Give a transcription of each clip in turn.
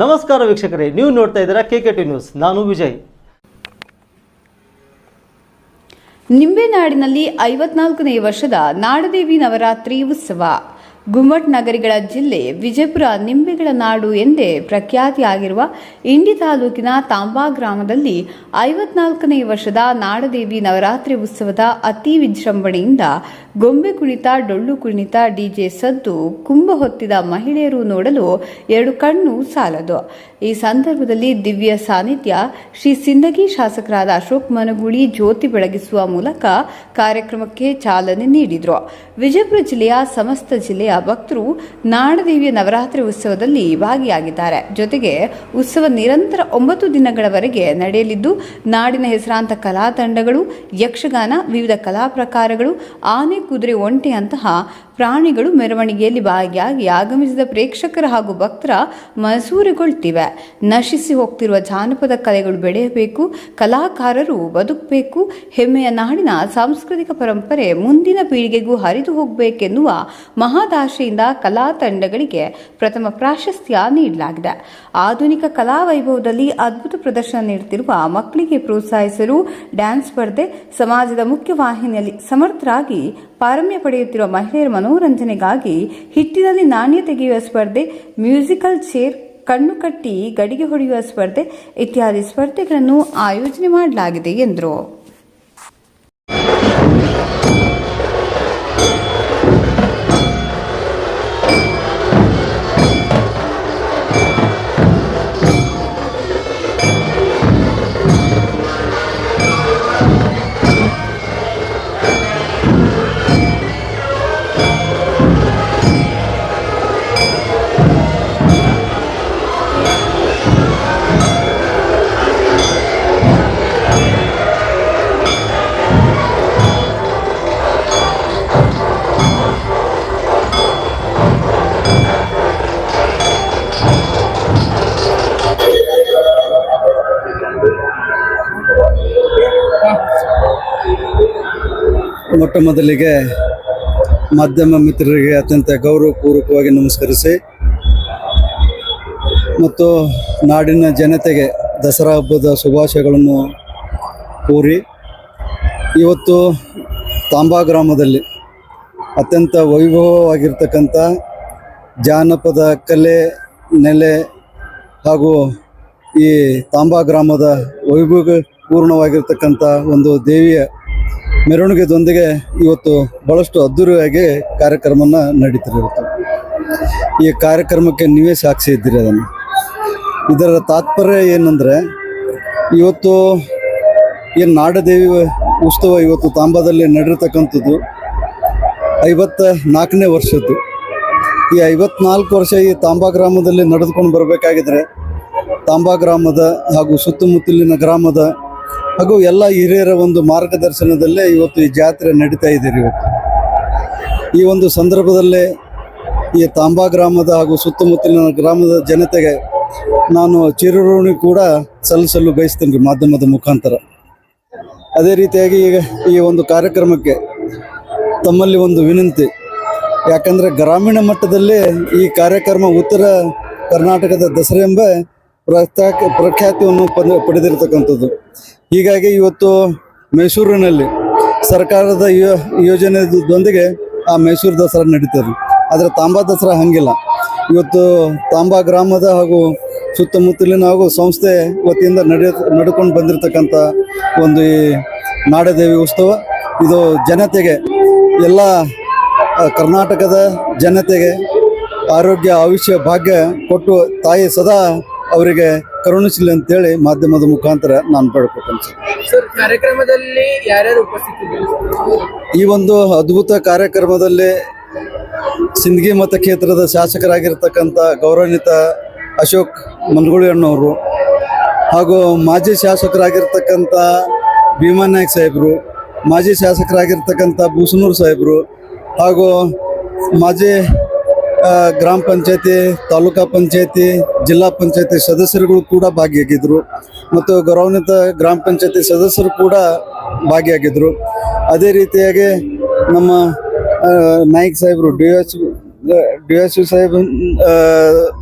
ನಮಸ್ಕಾರ ವೀಕ್ಷಕರೇ, ನೀವು ನೋಡ್ತಾ ಇದ್ದೀರಾ ಕೆ ಕೆ ಟಿ ನ್ಯೂಸ್ ನಾನು ವಿಜಯ್. ನಿಂಬೆನಾಡಿನಲ್ಲಿ ಐವತ್ನಾಲ್ಕನೇ ವರ್ಷದ ನಾಡದೇವಿ ನವರಾತ್ರಿ ಉತ್ಸವ. ಗುಮ್ಮಟ್ ನಗರಿಗಳ ಜಿಲ್ಲೆ ವಿಜಯಪುರ ನಿಂಬೆಗಳ ನಾಡು ಎಂದೇ ಪ್ರಖ್ಯಾತಿಯಾಗಿರುವ ಇಂಡಿ ತಾಲೂಕಿನ ತಾಂಬಾ ಗ್ರಾಮದಲ್ಲಿ ಐವತ್ನಾಲ್ಕನೇ ವರ್ಷದ ನಾಡದೇವಿ ನವರಾತ್ರಿ ಉತ್ಸವದ ಅತಿ ವಿಜೃಂಭಣೆಯಿಂದ ಗೊಂಬೆ ಕುಣಿತ, ಡೊಳ್ಳು ಕುಣಿತ, ಡಿಜೆ ಸದ್ದು ಕುಂಭ ಹೊತ್ತಿದ ಮಹಿಳೆಯರು ನೋಡಲು ಎರಡು ಕಣ್ಣು ಸಾಲದು. ಈ ಸಂದರ್ಭದಲ್ಲಿ ದಿವ್ಯ ಸಾನ್ನಿಧ್ಯ ಶ್ರೀ ಸಿಂದಗಿ ಶಾಸಕರಾದ ಅಶೋಕ್ ಮನಗೂಳಿ ಜ್ಯೋತಿ ಬೆಳಗಿಸುವ ಮೂಲಕ ಕಾರ್ಯಕ್ರಮಕ್ಕೆ ಚಾಲನೆ ನೀಡಿದರು. ವಿಜಯಪುರ ಜಿಲ್ಲೆಯ ಸಮಸ್ತ ಜಿಲ್ಲೆಯ ಭಕ್ತರು ನಾಡದೇವಿಯ ನವರಾತ್ರಿ ಉತ್ಸವದಲ್ಲಿ ಭಾಗಿಯಾಗಿದ್ದಾರೆ. ಜೊತೆಗೆ ಉತ್ಸವ ನಿರಂತರ ಒಂಬತ್ತು ದಿನಗಳವರೆಗೆ ನಡೆಯಲಿದ್ದು, ನಾಡಿನ ಹೆಸರಾಂತ ಕಲಾ ತಂಡಗಳು ಯಕ್ಷಗಾನ, ವಿವಿಧ ಕಲಾ ಪ್ರಕಾರಗಳು, ಆನೆ, ಕುದುರೆ ಒಂಟೆಯಂತಹ ಪ್ರಾಣಿಗಳು ಮೆರವಣಿಗೆಯಲ್ಲಿ ಭಾಗಿಯಾಗಿ ಆಗಮಿಸಿದ ಪ್ರೇಕ್ಷಕರ ಹಾಗೂ ಭಕ್ತರ ಮನಸೂರೆಗೊಳ್ತಿವೆ. ನಶಿಸಿ ಹೋಗ್ತಿರುವ ಜಾನಪದ ಕಲೆಗಳು ಬೆಳೆಯಬೇಕು, ಕಲಾಕಾರರು ಬದುಕಬೇಕು. ಹೆಮ್ಮೆಯ ನಾಡಿನ ಸಾಂಸ್ಕೃತಿಕ ಪರಂಪರೆ ಮುಂದಿನ ಪೀಳಿಗೆಗೂ ಹರಿದು ಹೋಗಬೇಕೆನ್ನುವ ಮಹಾದಾಶೆಯಿಂದ ಕಲಾ ತಂಡಗಳಿಗೆ ಪ್ರಥಮ ಪ್ರಾಶಸ್ತ್ಯ ನೀಡಲಾಗಿದೆ. ಆಧುನಿಕ ಕಲಾ ವೈಭವದಲ್ಲಿ ಅದ್ಭುತ ಪ್ರದರ್ಶನ ನೀಡುತ್ತಿರುವ ಮಕ್ಕಳಿಗೆ ಪ್ರೋತ್ಸಾಹಿಸಲು ಡ್ಯಾನ್ಸ್ ಸ್ಪರ್ಧೆ ಸಮಾಜದ ಮುಖ್ಯವಾಹಿನಿಯಲ್ಲಿ ಸಮರ್ಥರಾಗಿ ಪಾರಮ್ಯ ಪಡೆಯುತ್ತಿರುವ ಮಹಿಳೆಯರ ಮನೋರಂಜನೆಗಾಗಿ ಹಿಟ್ಟಿನಲ್ಲಿ ನಾಣ್ಯ ತೆಗೆಯುವ ಸ್ಪರ್ಧೆ, ಮ್ಯೂಸಿಕಲ್ ಚೇರ್ ಕಣ್ಣು ಕಟ್ಟಿ ಗಡಿಗೆ ಹೊಡೆಯುವ ಸ್ಪರ್ಧೆ ಇತ್ಯಾದಿ ಸ್ಪರ್ಧೆಗಳನ್ನು ಆಯೋಜನೆ ಮಾಡಲಾಗಿದೆ ಎಂದರು. ಮೊಟ್ಟ ಮೊದಲಿಗೆ ಮಾಧ್ಯಮ ಮಿತ್ರರಿಗೆ ಅತ್ಯಂತ ಗೌರವಪೂರ್ವಕವಾಗಿ ನಮಸ್ಕರಿಸಿ ಮತ್ತು ನಾಡಿನ ಜನತೆಗೆ ದಸರಾ ಹಬ್ಬದ ಶುಭಾಶಯಗಳನ್ನು ಕೋರಿ ಇವತ್ತು ತಾಂಬಾ ಗ್ರಾಮದಲ್ಲಿ ಅತ್ಯಂತ ವೈಭವವಾಗಿರ್ತಕ್ಕಂಥ ಜಾನಪದ ಕಲೆ, ನೆಲೆ ಹಾಗೂ ಈ ತಾಂಬಾ ಗ್ರಾಮದ ವೈಭವ ಪೂರ್ಣವಾಗಿರ್ತಕ್ಕಂಥ ಒಂದು ದೇವಿಯ ಮೆರವಣಿಗೆದೊಂದಿಗೆ ಇವತ್ತು ಭಾಳಷ್ಟು ಅದ್ಧೂರಿಯಾಗಿ ಕಾರ್ಯಕ್ರಮನ ನಡೀತಿರುತ್ತೆ ಈ ಕಾರ್ಯಕ್ರಮಕ್ಕೆ ನೀವೇ ಸಾಕ್ಷಿ ಇದ್ದೀರಿ ಅದನ್ನು. ಇದರ ತಾತ್ಪರ್ಯ ಏನಂದರೆ, ಇವತ್ತು ಏನು ನಾಡದೇವಿ ಉತ್ಸವ ಇವತ್ತು ತಾಂಬಾದಲ್ಲಿ ನಡೆರ್ತಕ್ಕಂಥದ್ದು ಐವತ್ತ ನಾಲ್ಕನೇ ವರ್ಷದ್ದು. ಈ ಐವತ್ನಾಲ್ಕು ವರ್ಷ ಈ ತಾಂಬಾ ಗ್ರಾಮದಲ್ಲಿ ನಡೆದುಕೊಂಡು ಬರಬೇಕಾಗಿದ್ರೆ, ತಾಂಬಾ ಗ್ರಾಮದ ಹಾಗೂ ಸುತ್ತಮುತ್ತಲಿನ ಗ್ರಾಮದ ಹಾಗೂ ಎಲ್ಲ ಹಿರಿಯರ ಒಂದು ಮಾರ್ಗದರ್ಶನದಲ್ಲೇ ಇವತ್ತು ಈ ಜಾತ್ರೆ ನಡೀತಾ ಇದೆ ಇವತ್ತು. ಈ ಒಂದು ಸಂದರ್ಭದಲ್ಲೇ ಈ ತಾಂಬಾ ಗ್ರಾಮದ ಹಾಗೂ ಸುತ್ತಮುತ್ತಲಿನ ಗ್ರಾಮದ ಜನತೆಗೆ ನಾನು ಚಿರಋಣಿ ಕೂಡ ಸಲ್ಲಿಸಲು ಬಯಸ್ತೇನೆ ಮಾಧ್ಯಮದ ಮುಖಾಂತರ. ಅದೇ ರೀತಿಯಾಗಿ ಈಗ ಈ ಒಂದು ಕಾರ್ಯಕ್ರಮಕ್ಕೆ ತಮ್ಮಲ್ಲಿ ಒಂದು ವಿನಂತಿ. ಯಾಕಂದರೆ ಗ್ರಾಮೀಣ ಮಟ್ಟದಲ್ಲಿ ಈ ಕಾರ್ಯಕ್ರಮ ಉತ್ತರ ಕರ್ನಾಟಕದ ದಸರಾ ಎಂಬ ಪ್ರಖ್ಯಾತ ಪ್ರಖ್ಯಾತಿಯನ್ನು ಪದ ಪಡೆದಿರತಕ್ಕಂಥದ್ದು. ಹೀಗಾಗಿ ಇವತ್ತು ಮೈಸೂರಿನಲ್ಲಿ ಸರ್ಕಾರದ ಯೋಜನೆದೊಂದಿಗೆ ಆ ಮೈಸೂರು ದಸರಾ ನಡೀತದೆ. ಆದರೆ ತಾಂಬಾ ದಸರಾ ಹಂಗಿಲ್ಲ. ಇವತ್ತು ತಾಂಬಾ ಗ್ರಾಮದ ಹಾಗೂ ಸುತ್ತಮುತ್ತಲಿನ ಹಾಗೂ ಸಂಸ್ಥೆ ವತಿಯಿಂದ ನಡೆಯ ನಡ್ಕೊಂಡು ಬಂದಿರತಕ್ಕಂಥ ಒಂದು ಈ ನಾಡದೇವಿ ಉತ್ಸವ ಇದು ಜನತೆಗೆ, ಎಲ್ಲ ಕರ್ನಾಟಕದ ಜನತೆಗೆ ಆರೋಗ್ಯ, ಆಯುಷ್ಯ, ಭಾಗ್ಯ ಕೊಟ್ಟು ತಾಯಿ ಸದಾ ಅವರಿಗೆ ಕರುಣಿಸಲಿ ಅಂತೇಳಿ ಮಾಧ್ಯಮದ ಮುಖಾಂತರ ನಾನು ಪಡ್ಕೊತೇನೆ ಸರ್. ಕಾರ್ಯಕ್ರಮದಲ್ಲಿ ಯಾರ್ಯಾರು ಉಪಸ್ಥಿತಿ ಈ ಒಂದು ಅದ್ಭುತ ಕಾರ್ಯಕ್ರಮದಲ್ಲಿ ಸಿಂದಗಿ ಮತಕ್ಷೇತ್ರದ ಶಾಸಕರಾಗಿರ್ತಕ್ಕಂಥ ಗೌರವಾನ್ವಿತ ಅಶೋಕ್ ಮನ್ಗುಳಿ ಅಣ್ಣವರು ಹಾಗೂ ಮಾಜಿ ಶಾಸಕರಾಗಿರ್ತಕ್ಕಂಥ ಭೀಮಾ ನಾಯ್ಕ ಸಾಹೇಬರು ಮಾಜಿ ಶಾಸಕರಾಗಿರ್ತಕ್ಕಂಥ ಬೂಸನೂರು ಸಾಹೇಬರು ಹಾಗೂ ಮಾಜಿ ಗ್ರಾಮ ಪಂಚಾಯತಿ, ತಾಲೂಕಾ ಪಂಚಾಯತಿ, ಜಿಲ್ಲಾ ಪಂಚಾಯತಿ ಸದಸ್ಯರುಗಳು ಕೂಡ ಭಾಗಿಯಾಗಿದ್ದರು ಮತ್ತು ಗೌರವಾನ್ವಿತ ಗ್ರಾಮ ಪಂಚಾಯತಿ ಸದಸ್ಯರು ಕೂಡ ಭಾಗಿಯಾಗಿದ್ದರು ಅದೇ ರೀತಿಯಾಗಿ ನಮ್ಮ ನಾಯಕ್ ಸಾಹೇಬರು ಡಿ ಎಸ್ ಡಿ ಎಸ್ ಸಾಹೇಬ್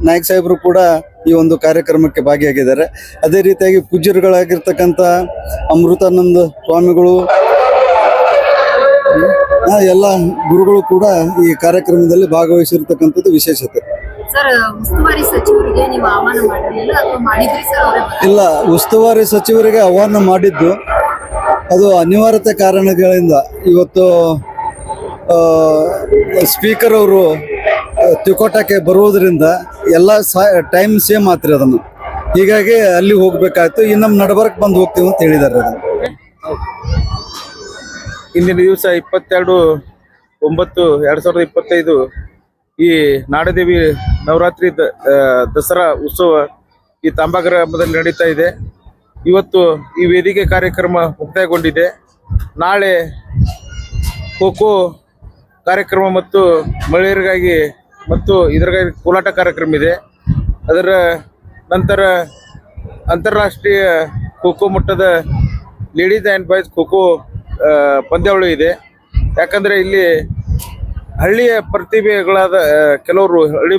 ನಾಯಕ್ ಸಾಹೇಬರು ಕೂಡ ಈ ಒಂದು ಕಾರ್ಯಕ್ರಮಕ್ಕೆ ಭಾಗಿಯಾಗಿದ್ದಾರೆ. ಅದೇ ರೀತಿಯಾಗಿ ಪೂಜ್ಯರುಗಳಾಗಿರ್ತಕ್ಕಂಥ ಅಮೃತಾನಂದ ಸ್ವಾಮಿಗಳು ಎಲ್ಲ ಗುರುಗಳು ಕೂಡ ಈ ಕಾರ್ಯಕ್ರಮದಲ್ಲಿ ಭಾಗವಹಿಸಿರ್ತಕ್ಕಂಥದ್ದು ವಿಶೇಷತೆ. ಇಲ್ಲ ಉಸ್ತುವಾರಿ ಸಚಿವರಿಗೆ ಆಹ್ವಾನ ಮಾಡಿದ್ದು. ಅದು ಅನಿವಾರ್ಯತೆ ಕಾರಣಗಳಿಂದ ಇವತ್ತು ಸ್ಪೀಕರ್ ಅವರು ತಿಕೋಟಕ್ಕೆ ಬರುವುದರಿಂದ ಎಲ್ಲ ಟೈಮ್ ಸೇಮ್ ಆತ್ರಿ ಅದನ್ನು. ಹೀಗಾಗಿ ಅಲ್ಲಿ ಹೋಗ್ಬೇಕಾಯ್ತು. ಇನ್ನು ನಮ್ಮ ನಡಬರ್ಕ್ ಬಂದು ಹೋಗ್ತೀವಿ ಅಂತ ಹೇಳಿದ್ದಾರೆ ಅದನ್ನು. ಇಂದಿನ ದಿವಸ ಇಪ್ಪತ್ತೆರಡು ಒಂಬತ್ತು ಎರಡು ಸಾವಿರದ ಇಪ್ಪತ್ತೈದು ಈ ನಾಡದೇವಿ ನವರಾತ್ರಿ ದಸರಾ ಉತ್ಸವ ಈ ತಾಂಬಾ ಗ್ರಾಮದಲ್ಲಿ ನಡೀತಾ ಇದೆ. ಇವತ್ತು ಈ ವೇದಿಕೆ ಕಾರ್ಯಕ್ರಮ ಮುಕ್ತಾಯಗೊಂಡಿದೆ. ನಾಳೆ ಖೋಖೋ ಕಾರ್ಯಕ್ರಮ ಮತ್ತು ಮಹಿಳೆಯರಿಗಾಗಿ ಮತ್ತು ಇದರಿಗಾಗಿ ಕೋಲಾಟ ಕಾರ್ಯಕ್ರಮ ಇದೆ. ಅದರ ನಂತರ ಅಂತಾರಾಷ್ಟ್ರೀಯ ಖೋಖೋ ಮಟ್ಟದ ಲೇಡೀಸ್ ಆ್ಯಂಡ್ ಬಾಯ್ಸ್ ಖೋಖೋ ಪಂದ್ಯಾವಳಿ ಇದೆ. ಯಾಕಂದರೆ ಇಲ್ಲಿ ಹಳ್ಳಿಯ ಪ್ರತಿಭೆಗಳಾದ ಕೆಲವರು ಹಳ್ಳಿ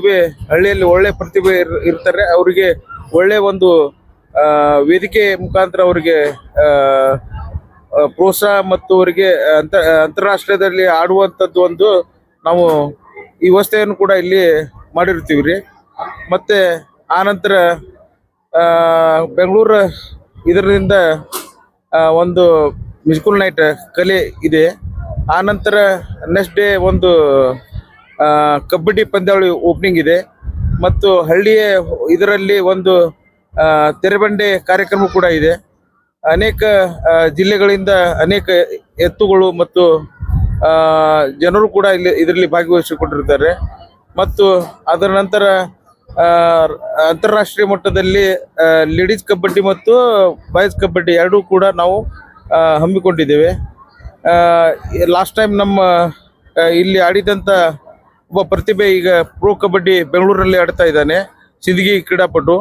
ಹಳ್ಳಿಯಲ್ಲಿ ಒಳ್ಳೆ ಪ್ರತಿಭೆ ಇರ್- ಇರ್ತಾರೆ. ಅವರಿಗೆ ಒಳ್ಳೆ ಒಂದು ವೇದಿಕೆ ಮುಖಾಂತರ ಅವರಿಗೆ ಪ್ರೋತ್ಸಾಹ ಮತ್ತು ಅವರಿಗೆ ಅಂತ ಅಂತಾರಾಷ್ಟ್ರೀಯದಲ್ಲಿ ಆಡುವಂಥದ್ದು ಒಂದು ನಾವು ಈ ವ್ಯವಸ್ಥೆಯನ್ನು ಕೂಡ ಇಲ್ಲಿ ಮಾಡಿರ್ತೀವಿ ರೀ. ಮತ್ತು ಆನಂತರ ಬೆಂಗಳೂರು ಇದರಿಂದ ಒಂದು ಮ್ಯೂಸಿಕಲ್ ನೈಟ್ ಕಲೆ ಇದೆ. ಆ ನಂತರ ನೆಕ್ಸ್ಟ್ ಡೇ ಒಂದು ಕಬಡ್ಡಿ ಪಂದ್ಯಾವಳಿ ಓಪನಿಂಗ್ ಇದೆ. ಮತ್ತು ಹಳ್ಳಿಯ ಇದರಲ್ಲಿ ಒಂದು ತೆರೆಬಂಡೆ ಕಾರ್ಯಕ್ರಮ ಕೂಡ ಇದೆ. ಅನೇಕ ಜಿಲ್ಲೆಗಳಿಂದ ಅನೇಕ ಎತ್ತುಗಳು ಮತ್ತು ಜನರು ಕೂಡ ಇಲ್ಲಿ ಇದರಲ್ಲಿ ಭಾಗವಹಿಸಿಕೊಂಡಿರ್ತಾರೆ ಮತ್ತು ಅದರ ನಂತರ ಅಂತಾರಾಷ್ಟ್ರೀಯ ಮಟ್ಟದಲ್ಲಿ ಲೇಡೀಸ್ ಕಬಡ್ಡಿ ಮತ್ತು ಬಾಯ್ಸ್ ಕಬಡ್ಡಿ ಎರಡೂ ಕೂಡ ನಾವು ಹಮ್ಮಿಕೊಂಡಿದ್ದೇವೆ. ಲಾಸ್ಟ್ ಟೈಮ್ ನಮ್ಮ ಇಲ್ಲಿ ಆಡಿದಂಥ ಒಬ್ಬ ಪ್ರತಿಭೆ ಈಗ ಪ್ರೋ ಕಬಡ್ಡಿ ಬೆಂಗಳೂರಲ್ಲಿ ಆಡ್ತಾ ಇದ್ದಾನೆ, ಸಿದ್ಗಿ ಕ್ರೀಡಾಪಟು.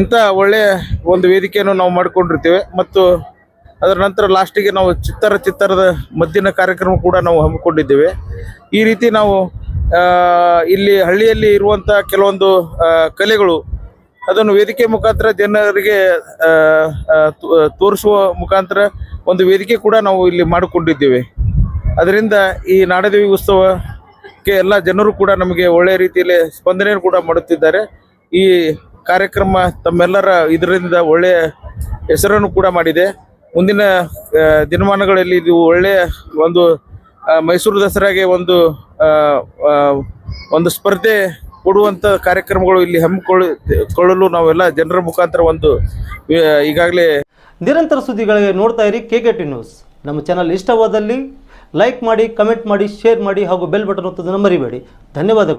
ಇಂಥ ಒಳ್ಳೆಯ ಒಂದು ವೇದಿಕೆಯನ್ನು ನಾವು ಮಾಡಿಕೊಂಡಿರ್ತೇವೆ ಮತ್ತು ಅದರ ನಂತರ ಲಾಸ್ಟಿಗೆ ನಾವು ಚಿತ್ತರ ಚಿತ್ತರದ ಮದ್ದಿನ ಕಾರ್ಯಕ್ರಮ ಕೂಡ ನಾವು ಹಮ್ಮಿಕೊಂಡಿದ್ದೇವೆ. ಈ ರೀತಿ ನಾವು ಇಲ್ಲಿ ಹಳ್ಳಿಯಲ್ಲಿ ಇರುವಂಥ ಕೆಲವೊಂದು ಕಲೆಗಳು ಅದನ್ನು ವೇದಿಕೆ ಮುಖಾಂತರ ಜನರಿಗೆ ತೋರಿಸುವ ಮುಖಾಂತರ ಒಂದು ವೇದಿಕೆ ಕೂಡ ನಾವು ಇಲ್ಲಿ ಮಾಡಿಕೊಂಡಿದ್ದೇವೆ. ಅದರಿಂದ ಈ ನಾಡದೇವಿ ಉತ್ಸವಕ್ಕೆ ಎಲ್ಲ ಜನರು ಕೂಡ ನಮಗೆ ಒಳ್ಳೆಯ ರೀತಿಯಲ್ಲಿ ಸ್ಪಂದನೆಯನ್ನು ಕೂಡ ಮಾಡುತ್ತಿದ್ದಾರೆ. ಈ ಕಾರ್ಯಕ್ರಮ ತಮ್ಮೆಲ್ಲರ ಇದರಿಂದ ಒಳ್ಳೆಯ ಹೆಸರನ್ನು ಕೂಡ ಮಾಡಿದೆ. ಮುಂದಿನ ದಿನಮಾನಗಳಲ್ಲಿ ಇದು ಒಳ್ಳೆಯ ಒಂದು ಮೈಸೂರು ದಸರಾಗೆ ಒಂದು ಒಂದು ಸ್ಪರ್ಧೆ ಕೊಡುವಂಥ ಕಾರ್ಯಕ್ರಮಗಳು ಇಲ್ಲಿ ಹಮ್ಮಿಕೊಳ್ಳಲು ನಾವೆಲ್ಲ ಜನರ ಮುಖಾಂತರ ಒಂದು ಈಗಾಗಲೇ ನಿರಂತರ ಸುದ್ದಿಗಳಿಗೆ ನೋಡ್ತಾ ಇರಿ ಕೆ ಕೆ ಟಿ ನ್ಯೂಸ್. ನಮ್ಮ ಚಾನಲ್ ಇಷ್ಟವಾದಲ್ಲಿ ಲೈಕ್ ಮಾಡಿ ಕಮೆಂಟ್ ಮಾಡಿ ಶೇರ್ ಮಾಡಿ ಹಾಗೂ ಬೆಲ್ ಬಟನ್ ಒತ್ತೋದನ್ನು ಮರಿಬೇಡಿ. ಧನ್ಯವಾದಗಳು.